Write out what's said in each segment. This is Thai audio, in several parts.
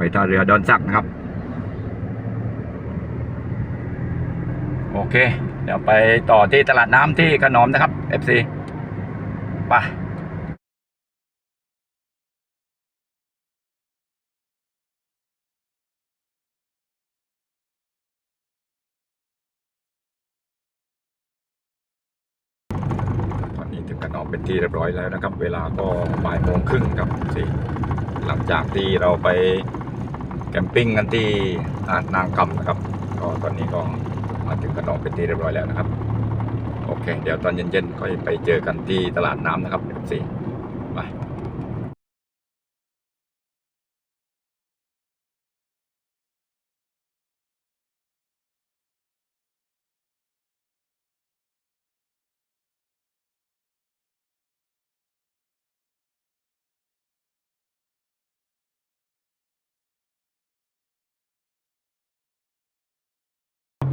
ไปท่าเรือดอนสักนะครับ โอเค เดี๋ยวไปต่อที่ตลาดน้ำที่ขนอมนะครับ FC ไปตอนนี้ถึงกันออกเป็นที่เรียบร้อยแล้วนะครับ เวลาก็บ่ายโมงครึ่งครับสิหลังจากที่เราไป แคมปิ้งกันที่หาดนางกำนะครับก็ตอนนี้ก็มาถึงกันองเป็นที่เรียบร้อยแล้วนะครับ โอเค เดี๋ยวตอนเย็นๆก็ไปเจอกันที่ตลาดน้ำนะครับสิไป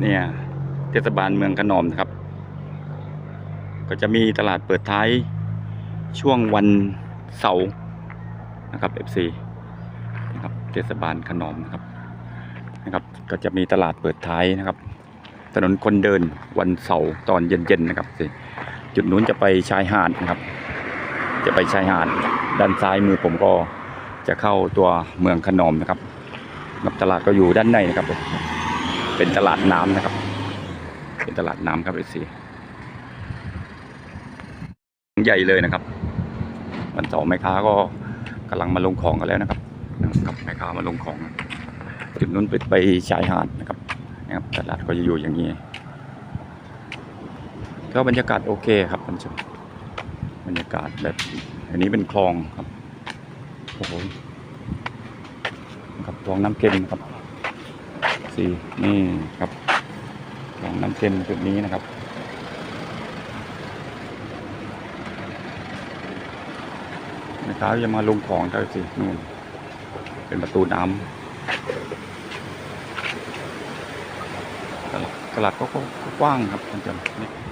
เนี่ยเทศบาลเมืองขนอมนะครับ ก็จะมีตลาดเปิดท้ายช่วงวันเสาร์นะครับ FC นะครับเทศบาลขนอมนะครับนะครับ ก็จะมีตลาดเปิดท้ายนะครับ ถนนคนเดินวันเสาร์ตอนเย็นๆนะครับสิจุดนู้นจะไปชายหาดนะครับ จะไปชายหาดด้านซ้ายมือผมก็จะเข้าตัวเมืองขนอมนะครับครับตลาดก็อยู่ด้านในนะครับ เป็นตลาดน้ำนะครับ เป็นตลาดน้ำครับเอซีใหญ่เลยนะครับ วันเสาร์แม่ค้าก็กำลังมาลงของกันแล้วนะครับนะครับแม่ค้ามาลงของจุดนู้นไปไปชายหาดนะครับนะครับตลาดก็จะอยู่อย่างนี้ก็บรรยากาศโอเคครับท่านผู้ชมบรรยากาศแบบอันนี้เป็นคลองครับโอ้โหครับคลองน้ำเค็มครับ สี่นี่ครับของน้ำเค็มจุดนี้นะครับนะครับจะมาลงของครับสินู่น เป็นประตูน้ำตลาดตลาดก็ก็กว้างครับท่านผู้ชม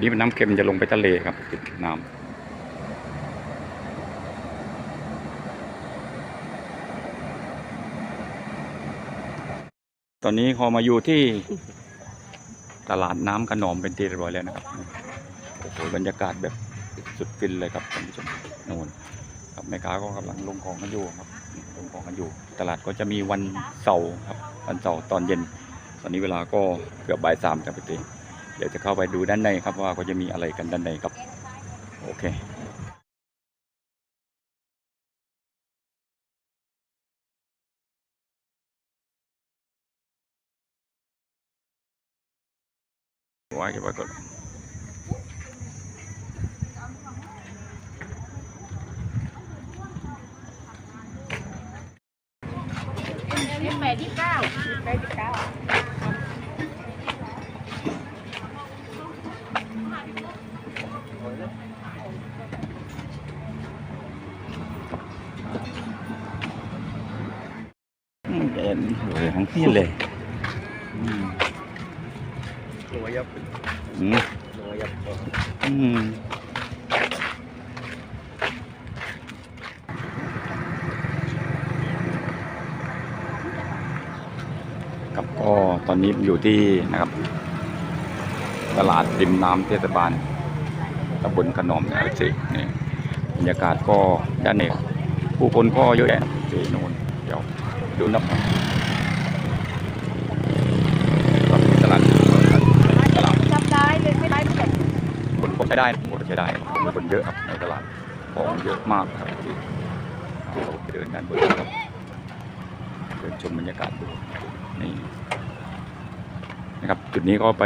นี่เป็นน้ำเค็มจะลงไปทะเลครับติดน้ำตอนนี้พอมาอยู่ที่ตลาดน้ำขนอมเป็นที่เรียบร้อยแล้วนะครับโอ้โหบรรยากาศแบบสุดฟินเลยครับท่านผู้ชมโน่นครับแม่ค้าก็กำลังลงของกันอยู่ครับลงของกันอยู่ ตลาดก็จะมีวันเสาร์ครับวันเสาร์ตอนเย็น ตอนนี้เวลาก็เกือบบ่ายสามครับพี่ตี ดี๋ยวจะเข้าไปดูด้านในครับว่าก็จะมีอะไรกันด้านในครับ โอเคไว้เก็บไว้ก่อนยี่แปดยี่เก้ายี่แปดยี่เก้า อืมเอ็นโอ้ย ทั้งที่เลยอืมตัวยับอืมตัวยับอืมครับก็ตอนนี้อยู่ที่นะครับ ตลาดริมน้ำเทศบาลตำบลขนอมนะครับสินี่บรรยากาศก็ด้านในผู้คนก็เยอะแยะที่โน่นเดี๋ยวดูนับตลาดตลาด จำได้เลยไม่ได้ไม่ได้ คนก็ใช้ได้คนใช้ได้คนเยอะครับในตลาดของเยอะมากครับที่เราไปเดินด้านบนครับเดินชมบรรยากาศดูนี่นะครับ จุดนี้ก็ไป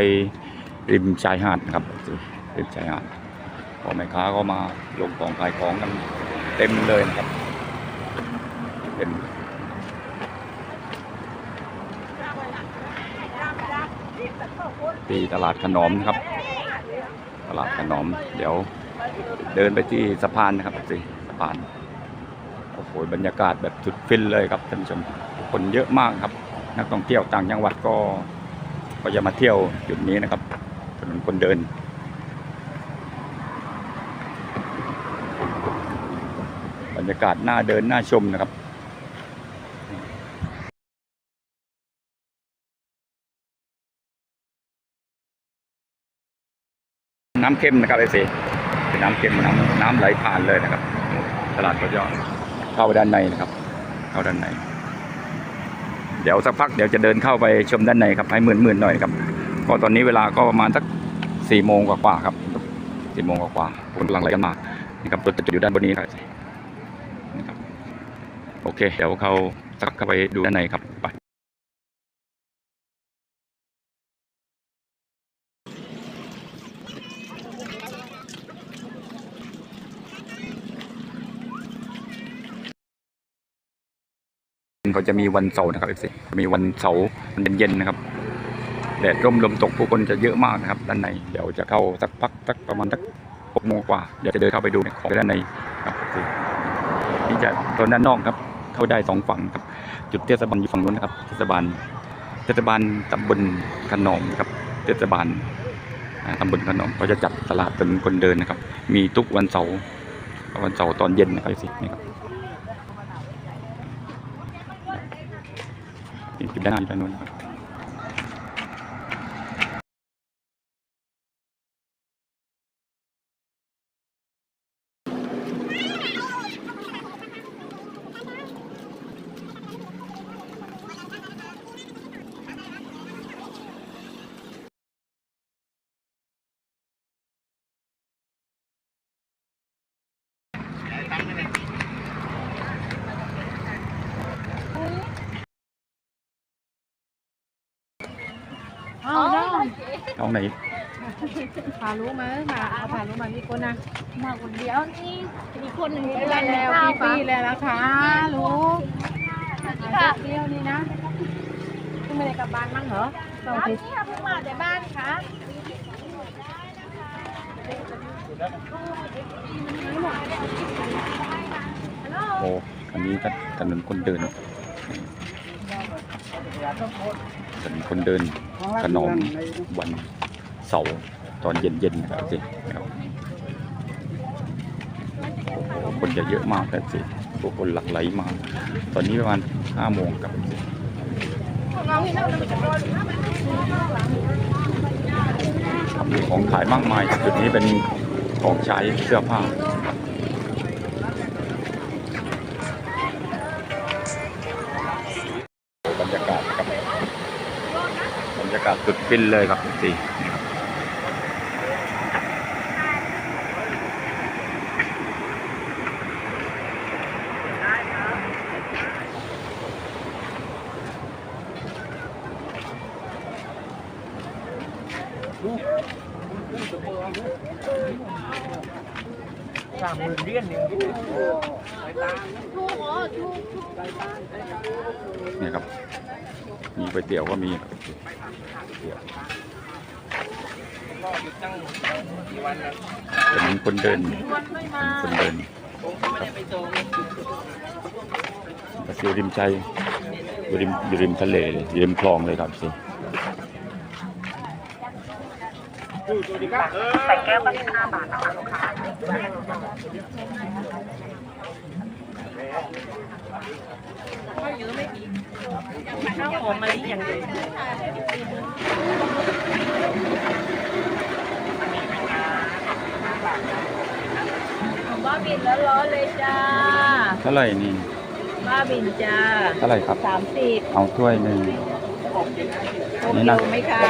ริมชายหาดนะครับริมชายหาดพอแม่ค้าก็มาลงของขายของกันเต็มเลยนะครับเต็มที่ตลาดขนมนะครับ ลาดขนอม เดี๋ยวเดินไปที่สะพานนะครับสิสะพานโอ้โหบรรยากาศแบบสุดฟินเลยครับท่านผู้ชมคนเยอะมากครับ นักท่องเที่ยวต่างจังหวัดก็ก็จะมาเที่ยวจุดนี้นะครับถนนคนเดินบรรยากาศน่าเดินน่าชมนะครับ น้ำเค็มนะครับไอซีเป็นน้ำเค็มน้ำน้ำไหลผ่านเลยนะครับ ตลาดก็จะเข้าไปด้านในนะครับ เข้าด้านใน เดี๋ยวสักพักเดี๋ยวจะเดินเข้าไปชมด้านในครับให้หมื่นหมื่นๆหน่อยครับก็ตอนนี้เวลาก็ประมาณสักสี่โมงกว่าๆครับสี่โมงกว่าๆคนกำลังไหลกันมานะครับรถจะอยู่ด้านบนนี้ครับนะครับโอเค เดี๋ยวเขาสักเข้าไปดูด้านในครับไป เขาจะมีวันเสาร์นะครับเอฟซีมีวันเสาร์มันเย็นๆนะครับแดดร่มลมตกผู้คนจะเยอะมากนะครับ ด้านในเดี๋ยวจะเข้าสักพักสักประมาณสักหกโมงกว่าเดี๋ยวจะเดินเข้าไปดูในของด้านในครับนี่จะตอนด้านนอกครับ เข้าได้สองฝั่งครับ จุดเทศบาลอยู่ฝั่งนู้นนะครับเทศบาลเทศบาลตำบลขนอมครับเทศบาลตำบลขนอมเขาจะจัดตลาดถนนคนเดินนะครับ มีทุกวันเสาร์วันเสาร์ตอนเย็นนะครับสินี่ครับ นี่จุดด้านหน้าอยู่ด้านนู้นนะครับ เอาได้เอาไหนพารู้ไหมมาเอาพารู้มากี่คนนะมาคนเดียวนี่มีคนหนึ่งไปที่แล้เล่นวข้าวพี่ปะปีแล้วนะคะรู้สวัสดีมาค่ะเที่ยวนี่นะขึ้นไม่ได้กลับบ้านมั้งเหรอสองครับทีนี่ค่ะเพิ่งมาแต่บ้านค่ะโอ้อันนี้ก็ถนนคนเดิน ถนคนเดินขนมวันเสาร์ตอนเย็นๆนะครับสินะครับโอ้โหคนจะเยอะมากแต่สิพวกคนหลั่งไหลมา ตอนนี้ประมาณห้าโมงกับสิมีของขายมากมายจุดนี้เป็นของใช้เสื้อผ้า รรยากาศสุดฟินเลยครับสิเนี่ยครับ มีก๋วยเตี๋ยวก็มีครับ เป็นคนเดินเป็นคนเดินครับอยู่ริมใจอยู่ริมอยู่ริมทะเลเลยอยู่ริมคลองเลยครับสิ ข้าวหอมมะลิอย่างเดียวบ้าบินแล้วร้อนเลยจ้าเท่าไหร่นี่บ้าบินจ้าเท่าไหร่ครับสามสิบเอาถ้วยหนึ่งนี่นะไหมคะ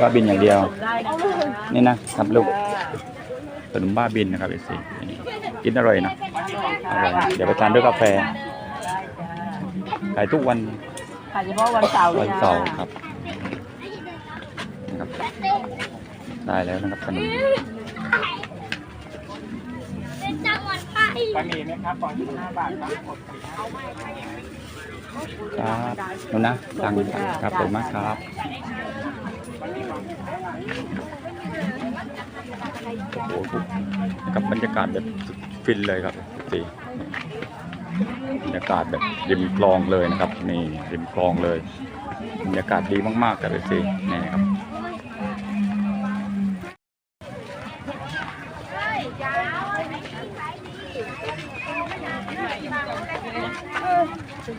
บ้าบินอย่างเดียว นี่นะครับลูกขนมบ้าบินนะครับเอซีกินอร่อยนะอร่อยเดี๋ยวไปทานด้วยกาแฟขายทุกวัน ขายเฉพาะวันเสาร์วันเสาร์ครับนะครับ ได้แล้วนะครับขนมไปมีไหมครับนู่นนะตังค์ครับขอบคุณมากครับโอ้โหนะครับบรรยากาศแบบฟินเลยครับสี บรรยากาศแบบริมคลองเลยนะครับนี่ริมคลองเลยบรรยากาศดีมากๆกับเลยสินี่ครับ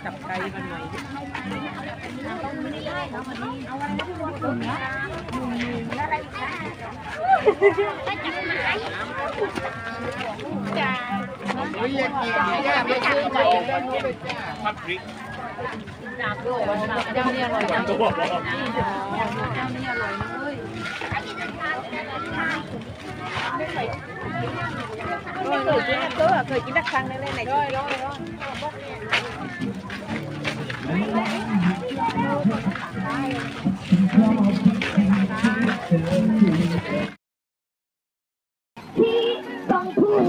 จับไกลกันหน่อยเอาอะไรที่วัดตรงนี้มุมมุมอะไรอีนจับไม้ เคยกินสักครั้งนึงเลยไหนร้อยร้อยร้อย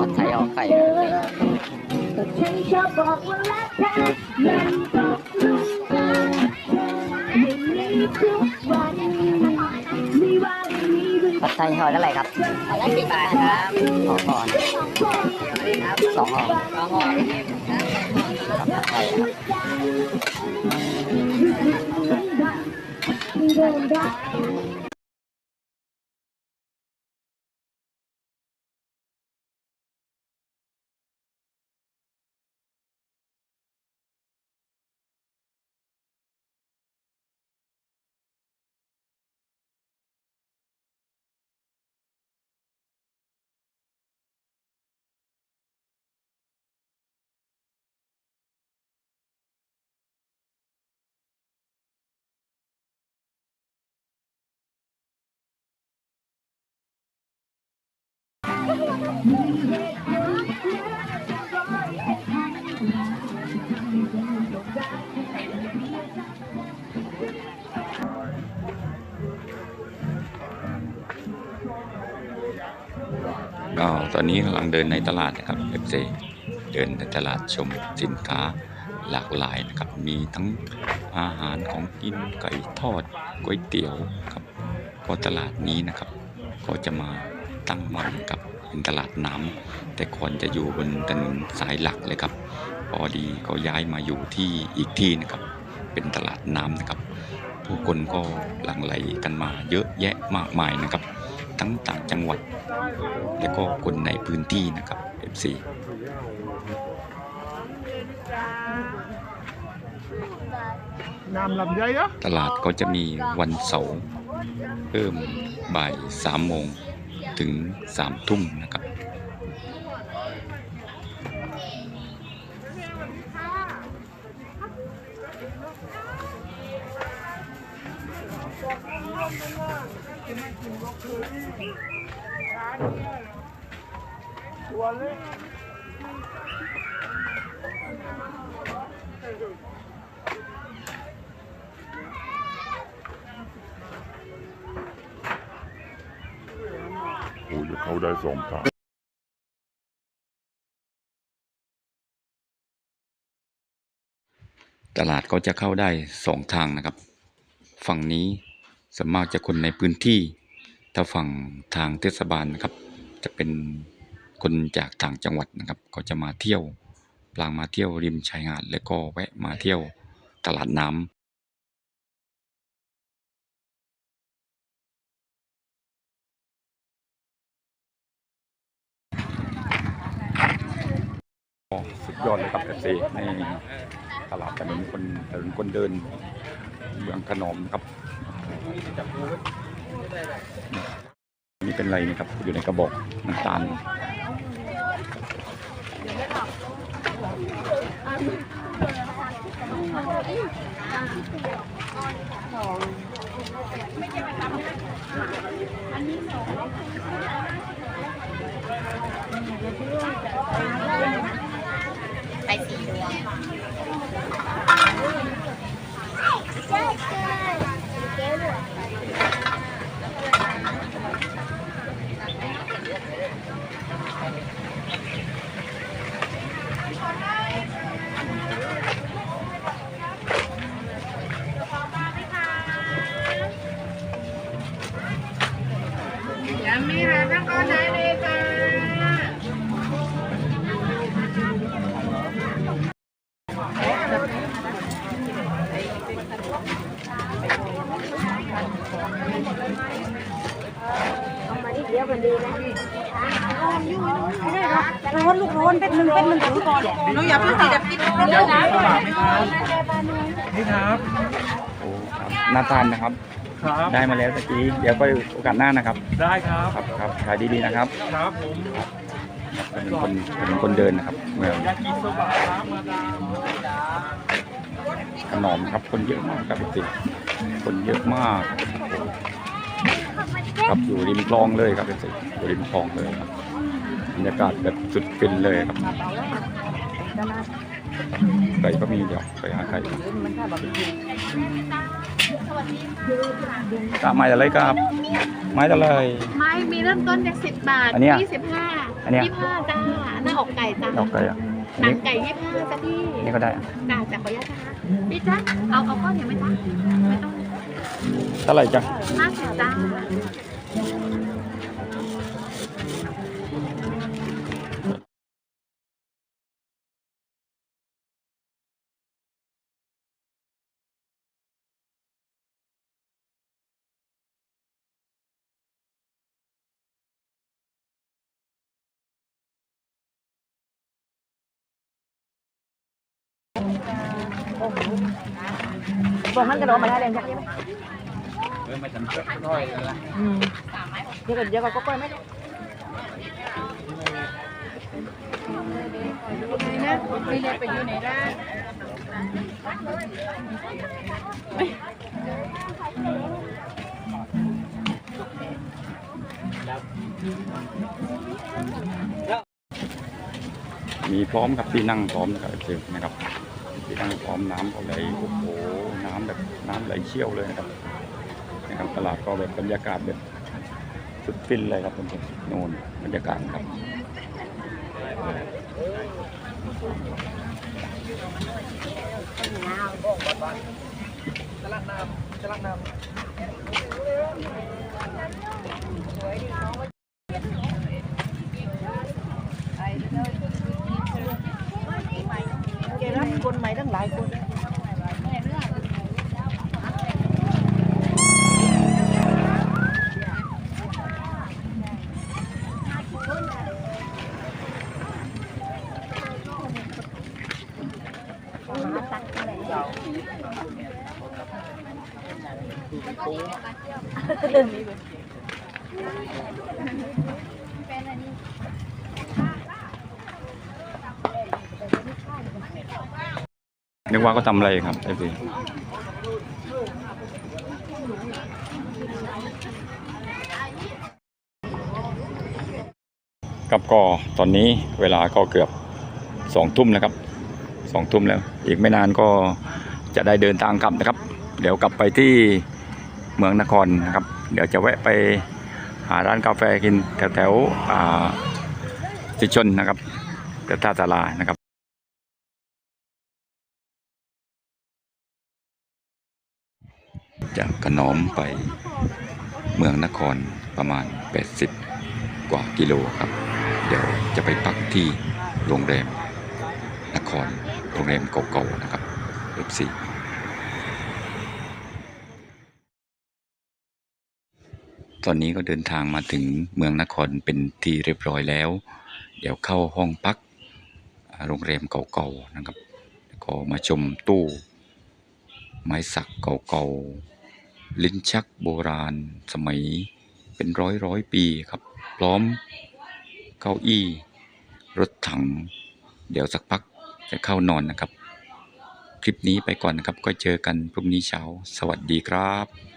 ผัดไทยเอาไข่ฉันชอบบอกว่ารักเธอมันตกลุมรักอย่างนี้ทุกวันไม่ว่าจะมีหรือผัดไทยห่อเท่าไหร่ครับห่อละสิบบาทครับห่อก่อนสองห่อสองห่อผัดไทยเดินได้ ก็ตอนนี้กำลังเดินในตลาดนะครับเอฟซีเดินในตลาดชมสินค้าหลากหลายนะครับ มีทั้งอาหารของกินไก่ทอดก๋วยเตี๋ยวครับก็ตลาดนี้นะครับ ก็จะมาตั้งใหม่กับ เป็นตลาดน้ำแต่ก่อนจะอยู่บนถนนสายหลักเลยครับพอดีก็ย้ายมาอยู่ที่อีกที่นะครับ เป็นตลาดน้ำนะครับ ผู้คนก็หลั่งไหลกันมาเยอะแยะมากมายนะครับ ทั้งต่างจังหวัด และก็คนในพื้นที่นะครับ FC น้ำลำไยอะตลาดก็จะมีวันเสาร์เริ่มบ่ายสามโมง ถึงสามทุ่มนะครับโอ้ยเขาได้สองทางตลาดก็จะเข้าได้สองทางนะครับ ฝั่งนี้สวนมากจะคนในพื้นที่ ถ้าฝั่งทางเทศบาลนะครับ จะเป็นคนจากต่างจังหวัดนะครับ ก็จะมาเที่ยวพลางมาเที่ยวริมชายหาด แล้วก็แวะมาเที่ยวตลาดน้ำ สุดยอดเลยครับเอฟซีในตลาดถนนคนถนนคนเดินเมืองขนมครับ นี่เป็นอะไรนี่ครับ อยู่ในกระบอกน้ำตาลไข่ สีดวง ร้อนลูกร้อนเป็นหนึ่งเป็นหนึ่งถือก่อนหนูอย่าเพิ่งติดกินเดี๋ยวนะนี่ครับโอ้ครับน่าทานนะครับ ครับได้มาแล้วตะกี้เดี๋ยวก็โอกาสหน้านะครับ ได้ครับครับครับขายดีๆนะครับ ครับผมเป็นคนเป็นคนเดินนะครับเมืองยากิโซบะครับมาดามขนอมครับคนเยอะมากครับจริงคนเยอะมาก ครับอยู่ริมคลองเลยครับจริงอยู่ริมคลองเลยครับบรรยากาศแบบสุดฟินเลยครับไก่ก็มีเดี๋ยวไปหาไก่กไม้อะไรครับ ไม้อะไรไม้มีเริ่มต้นจากสิบบาทอันเนี้ยยี่สิบห้าอันเนี้ยยี่สิบห้าจ้าหน้าอกไก่จ้าดอกไก่อะอันหนันี้งไก่ยี่สิบห้าจ้าพี่อันนี้ก็ได้อะจ้าจากขออนุญาตนะคะพี่จ้าเอาเอาก้อนเดียวไหมจ้าไม่ต้อง เท่าไห ร่จ๊ะห้าสิบมันกระโดดมาได้เลยใช่ไหมเดี๋ยวก่อนเดี๋ยวก่อนก็เปิดไม่ได้นะไม่ได้ไปอยู่ไหนได้มีพร้อมครับที่นั่งพร้อมนะครับเจนะครับที่นั่งพร้อมน้ำก็ไหลโอ้โห น้ำแบบน้ำไหลเชี่ยวเลยนะครับนะครับตลาดก็แบบบรรยากาศแบบสุดฟินเลยครับทุกคนโน่นบรรยากาศครับแกรับคนใหม่ตั้งหลายคน นึ กว่าก็ทำอะไรครับไอ้พี่กับก็ตอนนี้เวลาก็เกือบสองทุ่มนะครับสองทุ่มแล้ว อีกไม่นานก็จะได้เดินทางกลับนะครับ เดี๋ยวกลับไปที่เมืองนครนะครับ เดี๋ยวจะแวะไปหาร้านกาแฟกินแถวแถวๆอ่าสิชนนะครับแถวท่าตาลานะครับ จากขนอมไปเมืองนครประมาณ 80 กว่ากิโลครับ เดี๋ยวจะไปพักที่โรงแรมนครโรงแรมเก่าๆนะครับ F4 ตอนนี้ก็เดินทางมาถึงเมืองนครเป็นที่เรียบร้อยแล้ว เดี๋ยวเข้าห้องพักโรงแรมเก่าๆนะครับ ก็มาชมตู้ ไม้สักเก่าๆ ลิ้นชักโบราณสมัยเป็นร้อยร้อยปีครับ พร้อมเก้าอี้ รถถัง เดี๋ยวสักพักจะเข้านอนนะครับ คลิปนี้ไปก่อนนะครับ ก็เจอกันพรุ่งนี้เช้า สวัสดีครับ